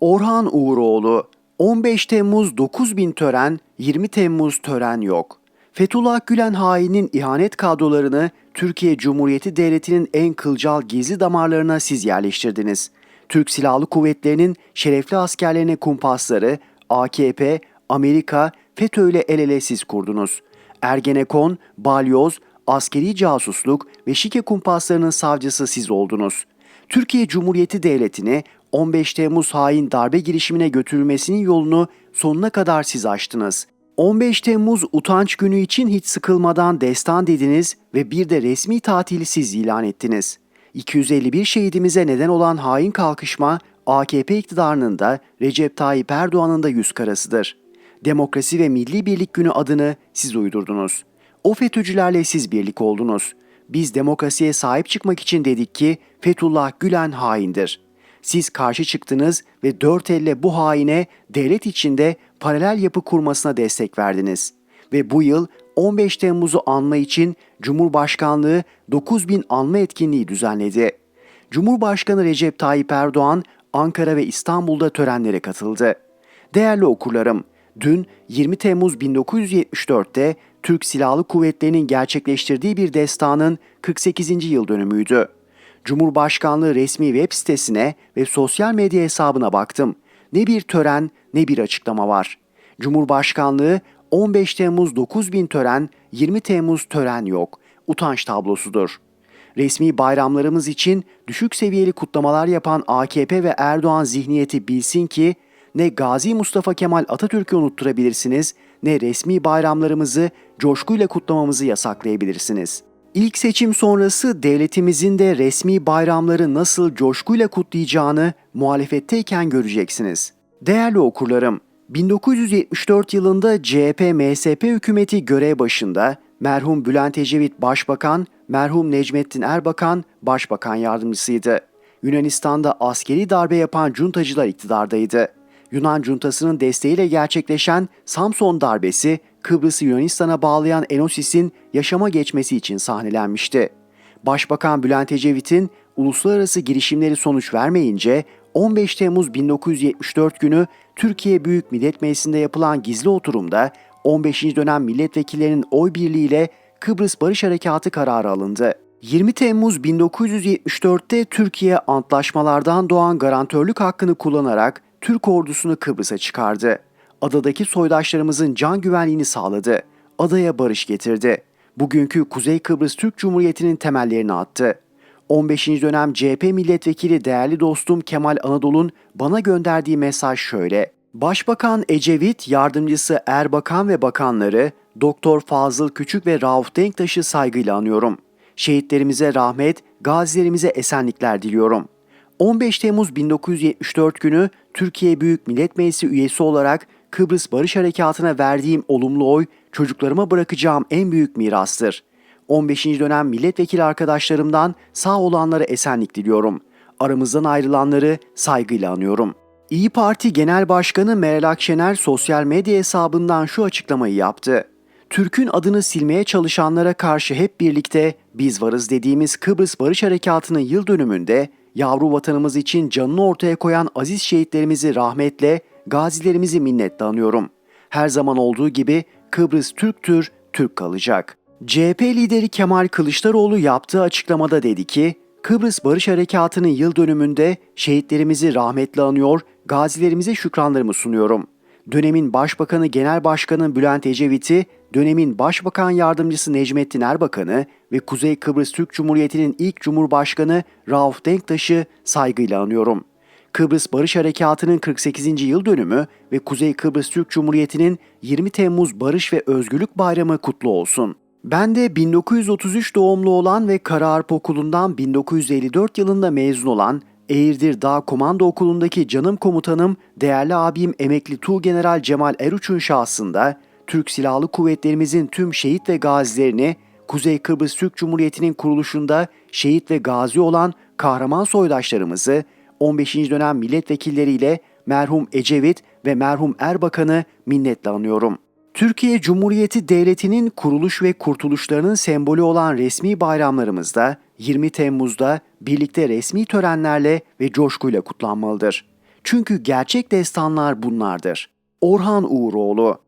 Orhan Uğuroğlu 15 Temmuz 9000 tören, 20 Temmuz tören yok. Fethullah Gülen hainin ihanet kadrolarını Türkiye Cumhuriyeti Devleti'nin en kılcal gizli damarlarına siz yerleştirdiniz. Türk Silahlı Kuvvetleri'nin şerefli askerlerine kumpasları AKP, Amerika, FETÖ ile el ele siz kurdunuz. Ergenekon, balyoz, askeri casusluk ve şike kumpaslarının savcısı siz oldunuz. Türkiye Cumhuriyeti Devleti'ni 15 Temmuz hain darbe girişimine götürülmesinin yolunu sonuna kadar siz açtınız. 15 Temmuz utanç günü için hiç sıkılmadan destan dediniz ve bir de resmi tatili siz ilan ettiniz. 251 şehidimize neden olan hain kalkışma AKP iktidarının da Recep Tayyip Erdoğan'ın da yüz karasıdır. Demokrasi ve Milli Birlik Günü adını siz uydurdunuz. O FETÖ'cülerle siz birlik oldunuz. Biz demokrasiye sahip çıkmak için dedik ki Fethullah Gülen haindir. Siz karşı çıktınız ve dört elle bu haine devlet içinde paralel yapı kurmasına destek verdiniz. Ve bu yıl 15 Temmuz'u anma için Cumhurbaşkanlığı 9000 anma etkinliği düzenledi. Cumhurbaşkanı Recep Tayyip Erdoğan Ankara ve İstanbul'da törenlere katıldı. Değerli okurlarım, dün 20 Temmuz 1974'te Türk Silahlı Kuvvetleri'nin gerçekleştirdiği bir destanın 48. yıl dönümüydü. Cumhurbaşkanlığı resmi web sitesine ve sosyal medya hesabına baktım. Ne bir tören ne bir açıklama var. Cumhurbaşkanlığı 15 Temmuz 9000 tören, 20 Temmuz tören yok. Utanç tablosudur. Resmi bayramlarımız için düşük seviyeli kutlamalar yapan AKP ve Erdoğan zihniyeti bilsin ki ne Gazi Mustafa Kemal Atatürk'ü unutturabilirsiniz ne resmi bayramlarımızı coşkuyla kutlamamızı yasaklayabilirsiniz. İlk seçim sonrası devletimizin de resmi bayramları nasıl coşkuyla kutlayacağını muhalefetteyken göreceksiniz. Değerli okurlarım, 1974 yılında CHP-MSP hükümeti görev başında merhum Bülent Ecevit Başbakan, merhum Necmettin Erbakan Başbakan yardımcısıydı. Yunanistan'da askeri darbe yapan cuntacılar iktidardaydı. Yunan cuntasının desteğiyle gerçekleşen Samson darbesi Kıbrıs'ı Yunanistan'a bağlayan Enosis'in yaşama geçmesi için sahnelenmişti. Başbakan Bülent Ecevit'in uluslararası girişimleri sonuç vermeyince 15 Temmuz 1974 günü Türkiye Büyük Millet Meclisi'nde yapılan gizli oturumda 15. dönem milletvekillerinin oy birliğiyle Kıbrıs Barış Harekatı kararı alındı. 20 Temmuz 1974'te Türkiye antlaşmalardan doğan garantörlük hakkını kullanarak Türk ordusunu Kıbrıs'a çıkardı. Adadaki soydaşlarımızın can güvenliğini sağladı. Adaya barış getirdi. Bugünkü Kuzey Kıbrıs Türk Cumhuriyeti'nin temellerini attı. 15. dönem CHP milletvekili değerli dostum Kemal Anadolu'nun bana gönderdiği mesaj şöyle. Başbakan Ecevit, yardımcısı Erbakan ve bakanları Doktor Fazıl Küçük ve Rauf Denktaş'ı saygıyla anıyorum. Şehitlerimize rahmet, gazilerimize esenlikler diliyorum. 15 Temmuz 1974 günü Türkiye Büyük Millet Meclisi üyesi olarak Kıbrıs Barış Harekatı'na verdiğim olumlu oy çocuklarıma bırakacağım en büyük mirastır. 15. dönem milletvekili arkadaşlarımdan sağ olanlara esenlik diliyorum. Aramızdan ayrılanları saygıyla anıyorum. İyi Parti Genel Başkanı Meral Akşener sosyal medya hesabından şu açıklamayı yaptı. Türk'ün adını silmeye çalışanlara karşı hep birlikte biz varız dediğimiz Kıbrıs Barış Harekatı'nın yıl dönümünde yavru vatanımız için canını ortaya koyan aziz şehitlerimizi rahmetle, gazilerimizi minnetle anıyorum. Her zaman olduğu gibi Kıbrıs Türktür, Türk kalacak. CHP lideri Kemal Kılıçdaroğlu yaptığı açıklamada dedi ki, Kıbrıs Barış Harekatı'nın yıl dönümünde şehitlerimizi rahmetle anıyor, gazilerimize şükranlarımı sunuyorum. Dönemin Başbakanı Genel Başkanı Bülent Ecevit'i, dönemin Başbakan Yardımcısı Necmettin Erbakan'ı ve Kuzey Kıbrıs Türk Cumhuriyeti'nin ilk Cumhurbaşkanı Rauf Denktaş'ı saygıyla anıyorum. Kıbrıs Barış Harekatı'nın 48. yıl dönümü ve Kuzey Kıbrıs Türk Cumhuriyeti'nin 20 Temmuz Barış ve Özgürlük Bayramı kutlu olsun. Ben de 1933 doğumlu olan ve Karaharp Okulu'ndan 1954 yılında mezun olan Eğirdir Dağ Komando Okulu'ndaki canım komutanım, değerli abim emekli Tuğgeneral Cemal Eruç'un şahsında Türk Silahlı Kuvvetlerimizin tüm şehit ve gazilerini Kuzey Kıbrıs Türk Cumhuriyeti'nin kuruluşunda şehit ve gazi olan kahraman soydaşlarımızı 15. dönem milletvekilleriyle merhum Ecevit ve merhum Erbakan'ı minnetle anıyorum. Türkiye Cumhuriyeti Devleti'nin kuruluş ve kurtuluşlarının sembolü olan resmi bayramlarımızda 20 Temmuz'da birlikte resmi törenlerle ve coşkuyla kutlanmalıdır. Çünkü gerçek destanlar bunlardır. Orhan Uğuroğlu